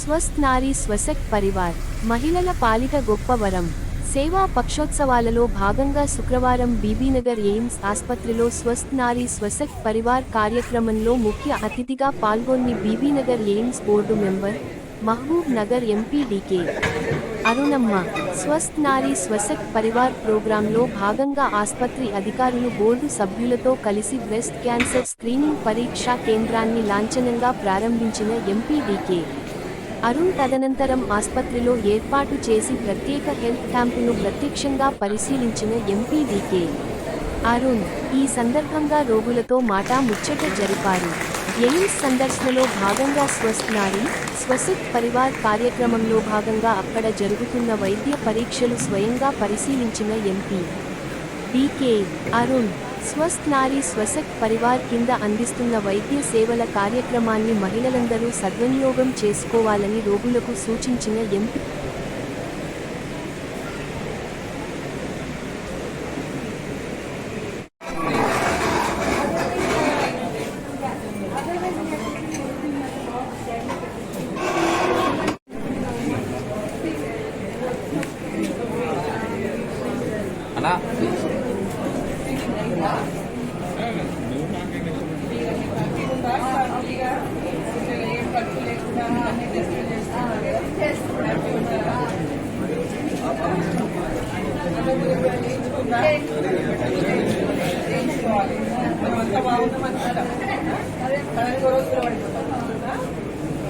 స్వస్థ్ నారీ స్వసక్ పరివార్ మహిళల పాలిట గొప్ప వరం. సేవా పక్షోత్సవాలలో భాగంగా శుక్రవారం బీబీనగర్ ఎయిమ్స్ ఆసుపత్రిలో స్వస్థ్ నారీ స్వసక్ పరివార్ కార్యక్రమంలో ముఖ్య అతిథిగా పాల్గొన్ని Bibinagar AIIMS board member Mahabubnagar MP DK Arunamma Swasth Nari Sashakt Parivar ప్రోగ్రాంలో భాగంగా ఆసుపత్రి అధికారులు బోర్డు సభ్యులతో కలిసి బ్రెస్ట్ క్యాన్సర్ స్క్రీనింగ్ పరీక్షా కేంద్రాన్ని లాంఛనంగా ప్రారంభించిన ఎంపీ డీకే అరుణ్ తదనంతరం ఆసుపత్రిలో ఏర్పాటు చేసి ప్రత్యేక హెల్త్ క్యాంపును ప్రత్యక్షంగా పరిశీలించిన ఎంపీ డీకే అరుణ్ ఈ సందర్భంగా రోగులతో మాటా ముచ్చట జరిపారు. ఎయిమ్స్ సందర్శనలో భాగంగా స్వస్థ్ నారీ స్వసిత్ పరివార్ కార్యక్రమంలో భాగంగా అక్కడ జరుగుతున్న వైద్య పరీక్షలు స్వయంగా పరిశీలించిన ఎంపీ. డికే అరుణ్ స్వస్థ్ నారీ స్వసక్ పరివార్ కింద అందిస్తున్న వైద్య సేవల కార్యక్రమాన్ని మహిళలందరూ సద్వినియోగం చేసుకోవాలని రోగులకు సూచించిన ఎంపీ.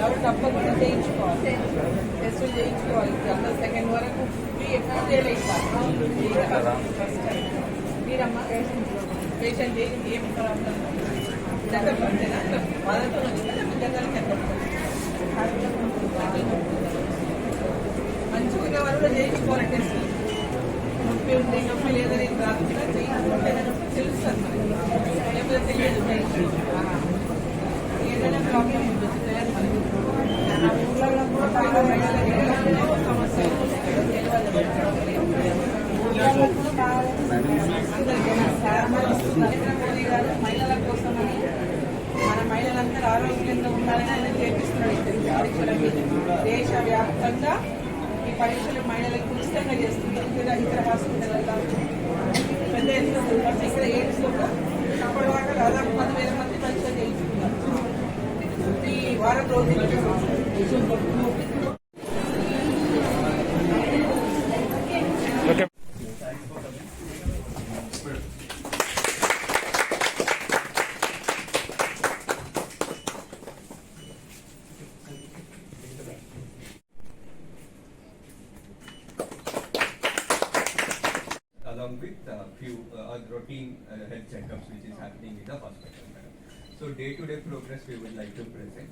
కాబట్టి తప్పకుండా చేయించుకోవాలి టెస్ట్ చేయించుకోవాలి అందరూ సెకండ్ వరకు ఫ్రీ ఎప్పుడు చేయలేదు మీరమ్మా పేషెంట్ ఏం ప్రాబ్లం చెకప్ వాళ్ళతో వచ్చిందా మంచిగా ఉన్న వాళ్ళు చేయించుకోవాలి టెస్ట్ ఉంటే నొప్పి లేదని రాకుండా చేయించుకుంటే తెలుస్తుంది లేకపోతే తెలియదు ఏదైనా ప్రాబ్లం కోసమని మన మహిళలందరూ ఆరోగ్యంగా ఉండాలని ఆయన చేపిస్తున్నాడు పరీక్షలకి దేశవ్యాప్తంగా పరీక్షలు మహిళలకు ఉచితంగా చేస్తున్నారు. ఇతర ఇతర హాస్పిటల్లో పెద్ద ఎత్తున ఉంది. ఇక్కడ ఎయిడ్స్లో అప్పటిదాకా దాదాపు పదివేల మంది పరీక్ష చేయించుకున్నారు. ఈ వారం రోజులు routine uh, health checkups which is happening in the hospital. So day-to-day progress we would like to present.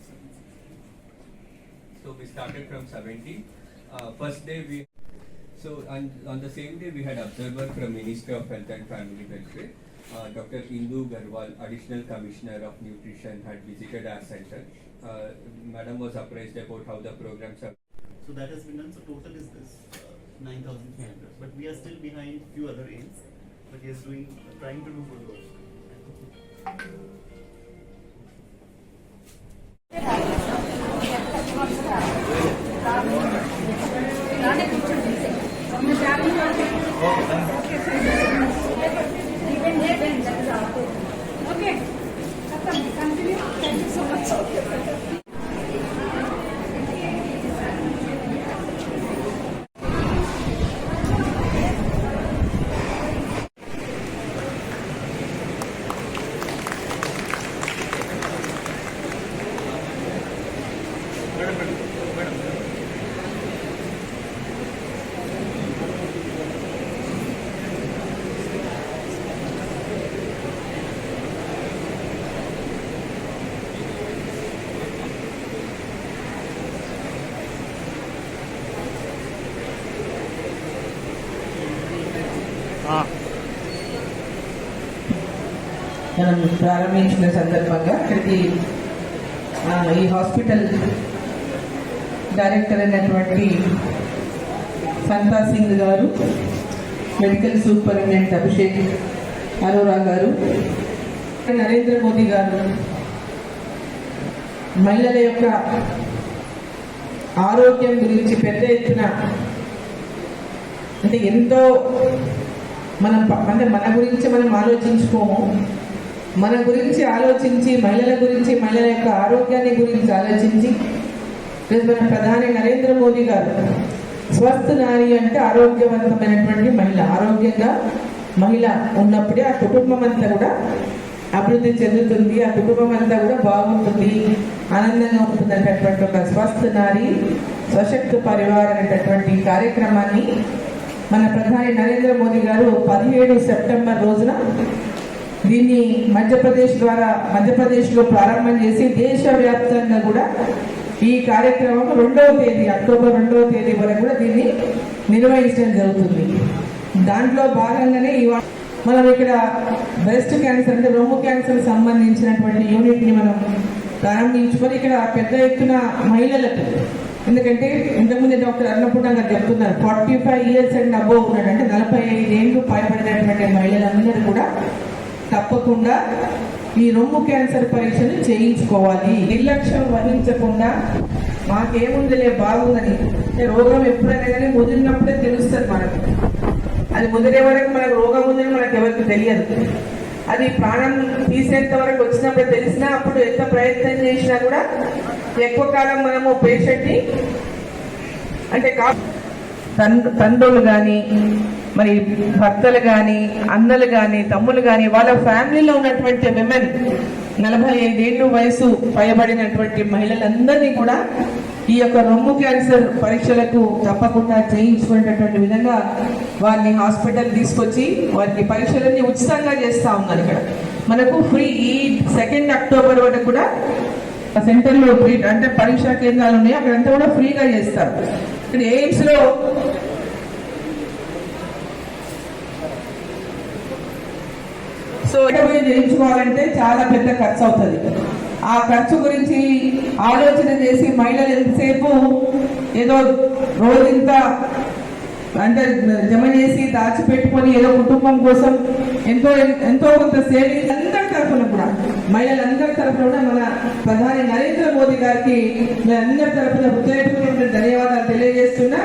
So we started from 17. Uh, first day we, so on, on the same day we had observer from Ministry of Health and Family Welfare. Uh, Dr. Indu Garwal, Additional Commissioner of Nutrition, had visited our center. Uh, Madam was apprised about how the programs are So that has been done, so total is this, uh, nine thousand three hundred, but we are still behind few other aims, but he is doing, trying to do good work. మనం ప్రారంభించిన సందర్భంగా ఇక్కడికి ఈ hospital director అయినటువంటి సంతా సింగ్ గారు medical superintendent Abhishek Arora గారు నరేంద్ర మోదీ గారు మహిళల యొక్క ఆరోగ్యం గురించి పెద్ద ఎత్తున అంటే ఎంతో మనం అంటే మన గురించి మనం ఆలోచించుకోము. మన గురించి ఆలోచించి మహిళల గురించి మహిళల యొక్క ఆరోగ్యాన్ని గురించి ఆలోచించి మన ప్రధాని నరేంద్ర మోదీ గారు స్వస్థ నారి అంటే ఆరోగ్యవంతమైనటువంటి మహిళ. ఆరోగ్యంగా మహిళ ఉన్నప్పుడే ఆ కుటుంబం అంతా కూడా అభివృద్ధి చెందుతుంది ఆ కుటుంబం అంతా కూడా బాగుంటుంది ఆనందంగా ఉంటుంది అనేటటువంటి ఒక స్వస్థ నారి సశక్త పరివార్ అనేటటువంటి కార్యక్రమాన్ని మన ప్రధాని నరేంద్ర మోదీ గారు పదిహేడు సెప్టెంబర్ రోజున దీన్ని మధ్యప్రదేశ్ ద్వారా మధ్యప్రదేశ్లో ప్రారంభం చేసి దేశవ్యాప్తంగా కూడా ఈ కార్యక్రమం రెండవ తేదీ అక్టోబర్ రెండవ తేదీ వరకు కూడా దీన్ని నిర్వహించడం జరుగుతుంది. దాంట్లో భాగంగానే ఇవాళ మనం ఇక్కడ బ్రెస్ట్ క్యాన్సర్ అంటే రొమ్ము క్యాన్సర్ సంబంధించినటువంటి యూనిట్ని మనం ప్రారంభించుకొని ఇక్కడ పెద్ద ఎత్తున మహిళలకు ఎందుకంటే ఇంతకుముందు డాక్టర్ అన్నపూర్ణ గారు చెప్తున్నారు forty five years and above ఉన్నాడు అంటే నలభై ఐదు ఏళ్ళు పైబడినటువంటి మహిళలందరూ కూడా తప్పకుండా ఈ రొమ్ము క్యాన్సర్ పరీక్షను చేయించుకోవాలి. నిర్లక్ష్యం వహించకుండా మాకేముందిలే బాగుందని. అంటే రోగం ఎప్పుడైనా కానీ ముదిరినప్పుడే తెలుస్తుంది మనకు. అది ముదిరే వరకు మనకు రోగం ఉందని మనకు ఎవరికి తెలియదు. అది ప్రాణం తీసేంత వరకు వచ్చినప్పుడు తెలిసినా అప్పుడు ఎంత ప్రయత్నం చేసినా కూడా ఎక్కువ కాలం మనము పేషెంట్ని అంటే కా తండ్రులు కానీ మరి భర్తలు కానీ అన్నలు కానీ తమ్ములు కానీ వాళ్ళ ఫ్యామిలీలో ఉన్నటువంటి విమెన్ నలభై ఐదేళ్ళు వయసు పైబడినటువంటి మహిళలందరినీ కూడా ఈ యొక్క రొమ్ము క్యాన్సర్ పరీక్షలకు తప్పకుండా చేయించుకునేటటువంటి విధంగా వారిని హాస్పిటల్ తీసుకొచ్చి వారికి పరీక్షలన్నీ ఉచితంగా చేస్తా ఉన్నారు ఇక్కడ. మనకు ఫ్రీ ఈ సెకండ్ అక్టోబర్ వరకు కూడా సెంటర్లో ఫ్రీ అంటే పరీక్షా కేంద్రాలు ఉన్నాయి అక్కడంతా కూడా ఫ్రీగా చేస్తారు. ఇక్కడ ఎయిమ్స్లో సో పోయి చేయించుకోవాలంటే చాలా పెద్ద ఖర్చు అవుతుంది. ఆ ఖర్చు గురించి ఆలోచన చేసి మహిళలు ఎంతసేపు ఏదో రోజంత అంటే జమ చేసి దాచిపెట్టుకొని ఏదో కుటుంబం కోసం ఎంతో ఎంతో కొంత సేవింగ్ అందరి తరఫున కూడా మహిళలందరి తరఫున కూడా మన ప్రధాని నరేంద్ర మోదీ గారికి మీ అందరి తరఫున హృదయపూర్వక ధన్యవాదాలు తెలియజేస్తున్నా.